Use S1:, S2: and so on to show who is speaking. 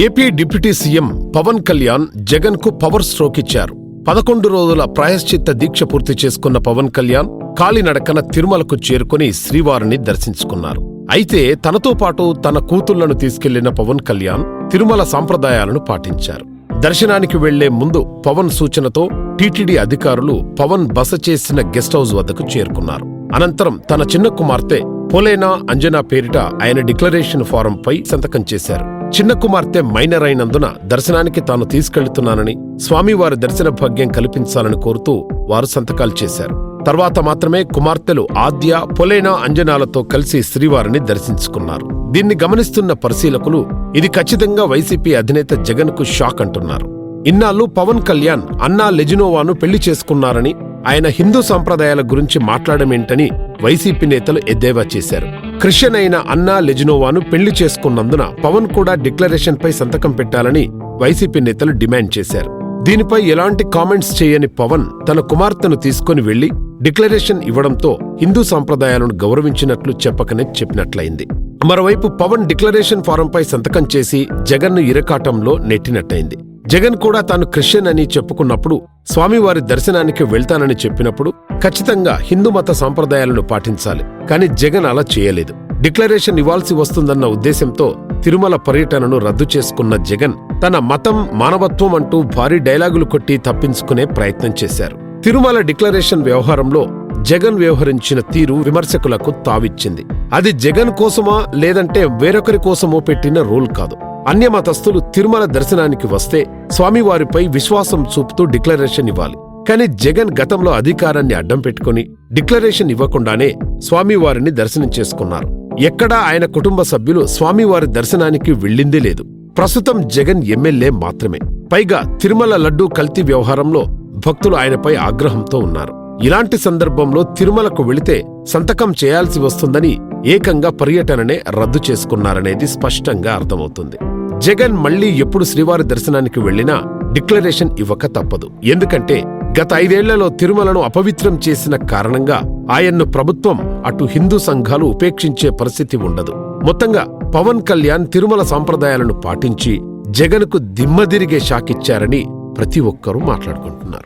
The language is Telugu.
S1: AP deputy CM Pawan Kalyan జగన్కు పవర్ స్ట్రోక్ ఇచ్చారు. పదకొండు రోజుల ప్రాయశ్చిత్త దీక్ష పూర్తి చేసుకున్న పవన్ కళ్యాణ్ కాలినడకన తిరుమలకు చేరుకుని శ్రీవారిని దర్శించుకున్నారు. అయితే తనతో పాటు తన కూతుళ్ళను తీసుకెళ్ళిన పవన్ కళ్యాణ్ తిరుమల సాంప్రదాయాలను పాటించారు. దర్శనానికి వెళ్ళే ముందు పవన్ సూచనతో టీటీడీ అధికారులు పవన్ బస చేసిన గెస్ట్ హౌస్ వద్దకు చేరుకున్నారు. అనంతరం తన చిన్న కుమార్తె పొలేనా అంజనా పేరిట ఆయన డిక్లరేషన్ ఫారంపై సంతకం చేశారు. చిన్న కుమార్తె మైనర్ అయినందున దర్శనానికి తాను తీసుకెళ్తున్నానని స్వామివారి దర్శన భాగ్యం కల్పించాలని కోరుతూ వారు సంతకాలు చేశారు. తర్వాత మాత్రమే కుమార్తెలు ఆద్య పొలేనా అంజనాలతో కలిసి శ్రీవారిని దర్శించుకున్నారు. దీన్ని గమనిస్తున్న పరిశీలకులు ఇది ఖచ్చితంగా వైసీపీ అధినేత జగన్కు షాక్ అంటున్నారు. ఇన్నాళ్ళు పవన్ కళ్యాణ్ అన్నా లెజినోవాను పెళ్ళి చేసుకున్నారని ఆయన హిందూ సంప్రదాయాల గురించి మాట్లాడమేంటని వైసీపీ నేతలు ఎద్దేవా చేశారు. క్రిస్టియన్ అయిన అన్నా లెజినోవాను పెళ్ళి చేసుకున్నందున పవన్ కూడా డిక్లరేషన్ పై సంతకం పెట్టాలని వైసీపీ నేతలు డిమాండ్ చేశారు. దీనిపై ఎలాంటి కామెంట్స్ చేయని పవన్ తన కుమార్తెను తీసుకుని వెళ్ళి డిక్లరేషన్ ఇవ్వడంతో హిందూ సాంప్రదాయాలను గౌరవించినట్లు చెప్పకనే చెప్పినట్లయింది. మరోవైపు పవన్ డిక్లరేషన్ ఫారంపై సంతకం చేసి జగన్ను ఇరకాటంలో నెట్టినట్టయింది. జగన్ కూడా తాను క్రిస్టియన్ అని చెప్పుకున్నప్పుడు స్వామివారి దర్శనానికి వెళ్తానని చెప్పినప్పుడు ఖచ్చితంగా హిందూ మత సాంప్రదాయాలను పాటించాలి. కానీ జగన్ అలా చేయలేదు. డిక్లరేషన్ ఇవ్వాల్సి వస్తుందన్న ఉద్దేశంతో తిరుమల పర్యటనను రద్దు చేసుకున్న జగన్ తన మతం మానవత్వం అంటూ భారీ డైలాగులు కొట్టి తప్పించుకునే ప్రయత్నం చేశారు. తిరుమల డిక్లరేషన్ వ్యవహారంలో జగన్ వ్యవహరించిన తీరు విమర్శకులకు తావిచ్చింది. అది జగన్ కోసమా లేదంటే వేరొకరి కోసమో పెట్టిన రూల్ కాదు. అన్యమతస్థులు తిరుమల దర్శనానికి వస్తే స్వామివారిపై విశ్వాసం చూపుతూ డిక్లరేషన్ ఇవ్వాలి. కానీ జగన్ గతంలో అధికారాన్ని అడ్డం పెట్టుకుని డిక్లరేషన్ ఇవ్వకుండానే స్వామివారిని దర్శనం చేసుకున్నారు. ఎక్కడా ఆయన కుటుంబ సభ్యులు స్వామివారి దర్శనానికి వెళ్ళిందే లేదు. ప్రస్తుతం జగన్ ఎమ్మెల్యే మాత్రమే. పైగా తిరుమల లడ్డూ కల్తీ వ్యవహారంలో భక్తులు ఆయనపై ఆగ్రహంతో ఉన్నారు. ఇలాంటి సందర్భంలో తిరుమలకు వెళితే సంతకం చేయాల్సి వస్తుందని ఏకంగా పర్యటననే రద్దు చేసుకున్నారనేది స్పష్టంగా అర్థమవుతుంది. జగన్ మళ్ళీ ఎప్పుడు శ్రీవారి దర్శనానికి వెళ్ళినా డిక్లరేషన్ ఇవ్వక తప్పదు. ఎందుకంటే గత ఐదేళ్ళలో తిరుమలను అపవిత్రం చేసిన కారణంగా ఆయన్ను ప్రభుత్వం అటు హిందూ సంఘాలు ఉపేక్షించే పరిస్థితి ఉండదు. మొత్తంగా పవన్ కళ్యాణ్ తిరుమల సాంప్రదాయాలను పాటించి జగన్కు దిమ్మదిరిగే షాకిచ్చారని ప్రతి ఒక్కరూ మాట్లాడుకుంటున్నారు.